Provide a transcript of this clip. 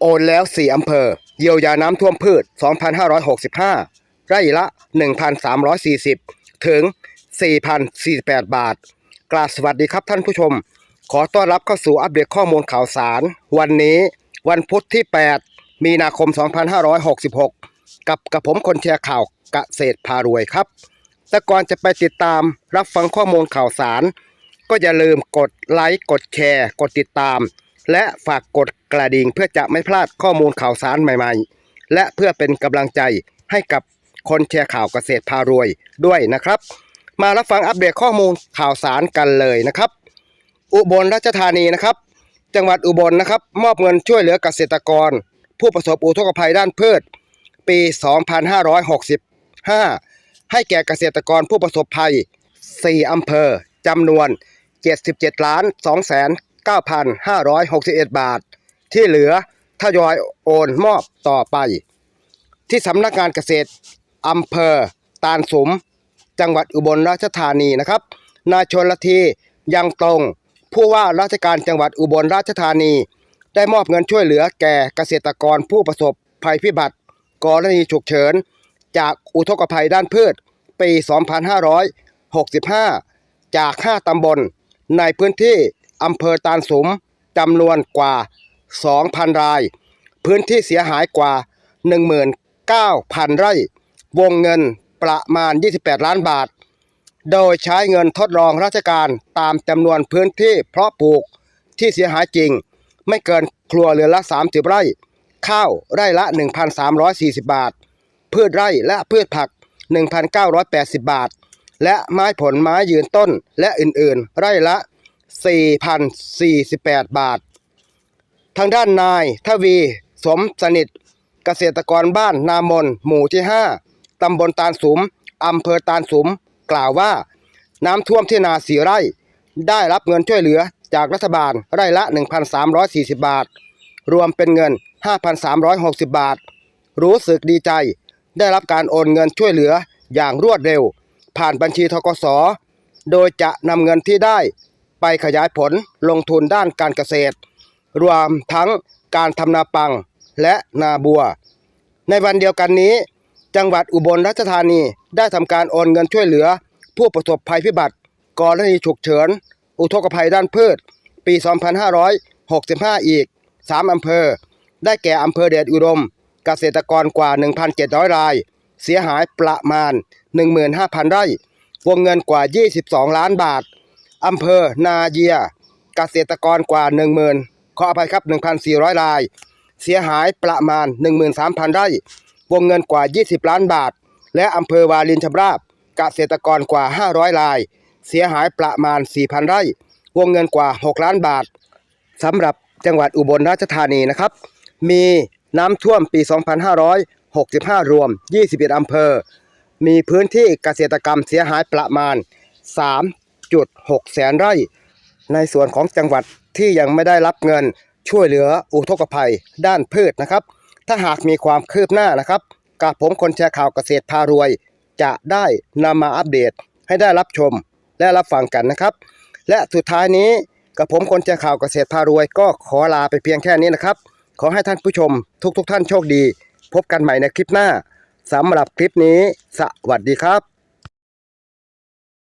โอนแล้ว 4 อำเภอ เยียวยาน้ำท่วมพืช 2,565 ไร่ละ 1,340 ถึง 4,048 บาท กราบสวัสดีครับท่านผู้ชม ขอต้อนรับเข้าสู่อัปเดตข้อมูลข่าวสาร วันนี้วันพุธที่ 8 มีนาคม 2566 กับกับผมคนแชร์ข่าวเกษตรพารวยครับ แต่ก่อนจะไปติดตามรับฟังข้อมูลข่าวสาร ก็อย่าลืมกดไลค์ กดแชร์ กดติดตาม และฝากกดกระดิ่งเพื่อจะไม่พลาดข้อมูลข่าวสารใหม่ๆ และเพื่อเป็นกำลังใจให้กับคนแชร์ข่าวเกษตรพารวยด้วยนะครับ มารับฟังอัปเดตข้อมูลข่าวสารกันเลยนะครับ อุบลราชธานีนะครับ จังหวัดอุบลนะครับ มอบเงินช่วยเหลือเกษตรกร ผู้ประสบอุทกภัยด้านพืช ปี 2565 ให้แก่เกษตรกรผู้ประสบภัย 4 อำเภอจำนวน 77ล้าน2แสน 9,561 บาท ที่เหลือทยอยโอนมอบต่อไป ที่สำนักงานเกษตรอำเภอ ตาลสุม จังหวัดอุบลราชธานีนะครับ นายชนละทียังตรง ผู้ว่าราชการจังหวัดอุบลราชธานี ได้มอบเงินช่วยเหลือแก่เกษตรกรผู้ประสบภัยพิบัติกรณีฉุกเฉิน จากอุทกภัยด้านพืช ปี 2565 จาก 5 ตำบล ในพื้นที่ อำเภอตาลสมจำนวนกว่า 2,000 ราย พื้นที่เสียหายกว่า 19,000 ไร่ วงเงินประมาณ 28 ล้านบาท โดยใช้เงินทดลองราชการตามจำนวนพื้นที่เพาะปลูกที่เสียหายจริง ไม่เกินครัวเรือนละ 30 ไร่ ข้าวไร่ละ 1,340 บาท พืชไร่และพืชผัก 1,980 บาท และไม้ผลไม้ยืนต้นและอื่นๆ ไร่ละ 4,048 บาท ทางด้านนายทวี สมสนิท เกษตรกรบ้านนามน หมู่ที่ 5 ตำบลตาลสุม อำเภอตาลสุม กล่าวว่า น้ำท่วมที่นาสีไร่ ได้รับเงินช่วยเหลือจากรัฐบาลไร่ละ 1,340 บาท รวมเป็นเงิน 5,360 บาท รู้สึกดีใจ ได้รับการโอนเงินช่วยเหลืออย่างรวดเร็ว ผ่านบัญชีทกสโดยจะนำเงินที่ได้ ไปขยายผลลงทุนด้านการเกษตร รวมทั้งการทำนาปังและนาบัว ในวันเดียวกันนี้ จังหวัดอุบลราชธานีได้ทำการโอนเงินช่วยเหลือ ผู้ประสบภัยพิบัติกรณีฉุกเฉิน อุทกภัยด้านพืช ปี 2565 อีก 3 อำเภอ ได้แก่อำเภอเดชอุดม เกษตรกรกว่า 1,700 ราย เสียหายประมาณ 15,000 ไร่ วงเงินกว่า 22 ล้านบาท อำเภอนาเยียเกษตรกรกว่า 10,000ขออภัยครับ 1,400 ราย เสียหายประมาณ 13,000 ไร่ วงเงินกว่า 20 ล้านบาท และอำเภอวาลินชำราบเกษตรกรกว่า 500 ราย เสียหายประมาณ 4,000 ไร่ วงเงินกว่า 6 ล้านบาทสำหรับจังหวัดอุบลราชธานีนะครับ มีน้ำท่วมปี 2565 รวม 21 อำเภอ มีพื้นที่เกษตรกรรมเสียหายประมาณ 3.6แสนไร่ ในส่วนของจังหวัดที่ยังไม่ได้รับเงินช่วยเหลืออุทกภัยด้านพืชนะครับ ถ้าหากมีความคืบหน้านะครับ กับผมคนแชร์ข่าวเกษตรพารวย จะได้นำมาอัปเดตให้ได้รับชมและรับฟังกันนะครับ และสุดท้ายนี้กับผมคนแชร์ข่าวเกษตรพารวย ก็ขอลาไปเพียงแค่นี้นะครับ ขอให้ท่านผู้ชมทุกๆทท่านโชคดี พบกันใหม่ในคลิปหน้าสำหรับคลิปนี้ สวัสดีครับ